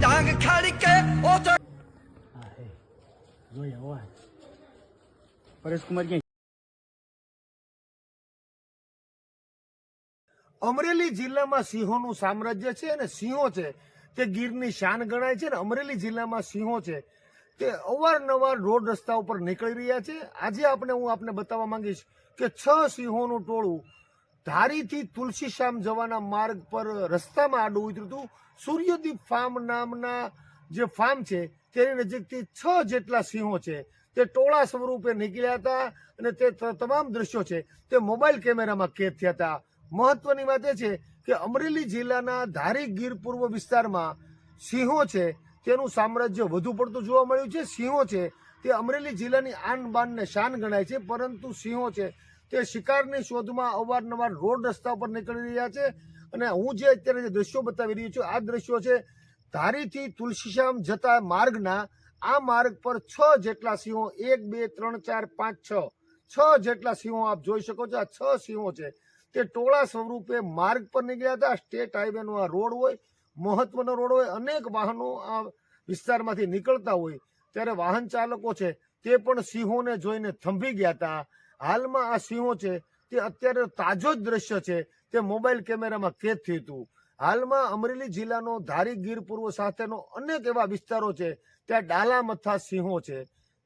ક્યાં અમરેલી જિલ્લામાં સિંહોનું સામ્રાજ્ય છે અને સિંહો છે તે ગીરની શાન ગણાય છે અને અમરેલી જિલ્લામાં સિંહો છે તે અવારનવાર રોડ રસ્તા ઉપર નીકળી રહ્યા છે. આજે આપણે હું આપને બતાવવા માંગીશ કે છ સિંહોનું ટોળું ધારીથી તુલસીશ્યામ જવાના માર્ગ પર રસ્તામાં આડું ઉતર્યું હતું. સૂર્યદીપ ફાર્મ નામના જે ફાર્મ છે, તેની નજીકથી છ જેટલા સિંહો છે. તે ટોળા સ્વરૂપે નીકળ્યા હતા અને તે તમામ દ્રશ્યો છે, તે મોબાઈલ કેમેરામાં કેદ થયા હતા. મહત્વની વાત એ છે કે અમરેલી જિલ્લાના ધારી ગીર પૂર્વ વિસ્તારમાં સિંહો છે, તેનું સામ્રાજ્ય વધુ પડતું જોવા મળ્યું છે. સિંહો છે, તે અમરેલી જિલ્લાની આન બાનને શાન ગણાય છે, પરંતુ સિંહો છે તે શિકારની શોધમાં અવારનવાર રોડ રસ્તા પર નીકળી રહ્યા છે. અને હું જે અત્યારે જે દ્રશ્યો બતાવી રહ્યો છું, આ દ્રશ્યો છે ધારીથી તુલસીશ્યામ જતા માર્ગના. આ માર્ગ પર છ જેટલા સિંહો, એક, બે, ત્રણ, ચાર, પાંચ, છ. છ જેટલા સિંહો આપ જોઈ શકો છો, આ છ સિંહો છે. તે ટોળા સ્વરૂપે માર્ગ પર નીકળ્યા હતા. સ્ટેટ હાઈવેનો આ રોડ હોય, મહત્વનો રોડ હોય, અનેક વાહનો આ વિસ્તારમાંથી નીકળતા હોય, ત્યારે વાહન ચાલકો છે તે પણ સિંહોને જોઈને થંભી ગયા હતા. હાલમાં આ સિંહો છે, તે અત્યારે તાજો જ દ્રશ્ય છે તે મોબાઈલ કેમેરામાં કેદ થયું હતું. હાલમાં અમરેલી જિલ્લાનો ધારી ગીર પૂર્વ સાથેનો અનેક એવા વિસ્તારો છે, ત્યાં ડાલા મથા સિંહો છે.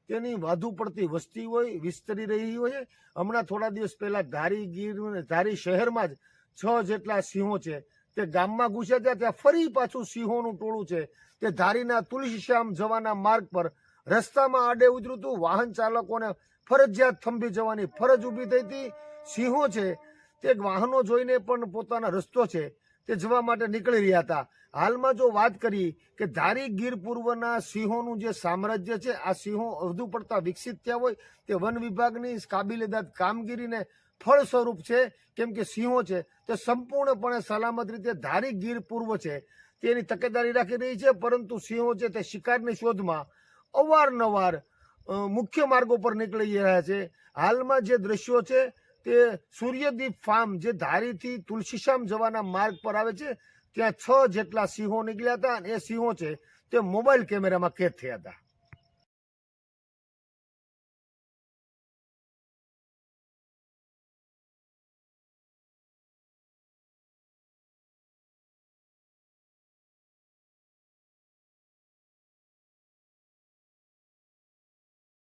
તેની વધુ પડતી વસ્તી હોય, વિસ્તરી રહી હોય. હમણાં થોડા દિવસ પહેલા ધારી ગીર ધારી શહેરમાં જ છ જેટલા સિંહો છે, તે ગામમાં ઘૂસ્યા ત્યાં ત્યાં ફરી પાછું સિંહોનું ટોળું છે. તે ધારીના તુલસીશ્યામ જવાના માર્ગ પર રસ્તામાં આડે ઉતર્યું હતું. વાહન ચાલકોને ફરજિયાત થંભી જવાની ફરજ ઊભી થઈ હતી. સિંહો છે, તે વાહનો જોઈને પણ પોતાના રસ્તો છે, તે જવા માટે નીકળી રહ્યા હતા. હાલમાં જો વાત કરી કે ધારી ગીર પૂર્વના સિંહોનું જે સામ્રાજ્ય છે, આ સિંહો વધુ પડતા વિકસિત થયા હોય, તે વન વિભાગની કાબિલેદાદ કામગીરીને ફળ સ્વરૂપ છે. કેમ કે સિંહો છે, તે સંપૂર્ણપણે સલામત રીતે ધારી ગીર પૂર્વ છે. તેની તકેદારી રાખી રહી છે, પરંતુ સિંહો છે, તે શિકારની શોધમાં અવારનવાર મુખ્ય માર્ગો પર નીકળી રહ્યા છે. હાલમાં જે દ્રશ્યો છે તે સૂર્યદીપ ફાર્મ જે ધારીથી તુલસીશ્યામ જવાના માર્ગ પર આવે છે, ત્યાં છ જેટલા સિંહો નીકળ્યા હતા અને એ સિંહો છે તે મોબાઈલ કેમેરામાં કેદ થયા હતા.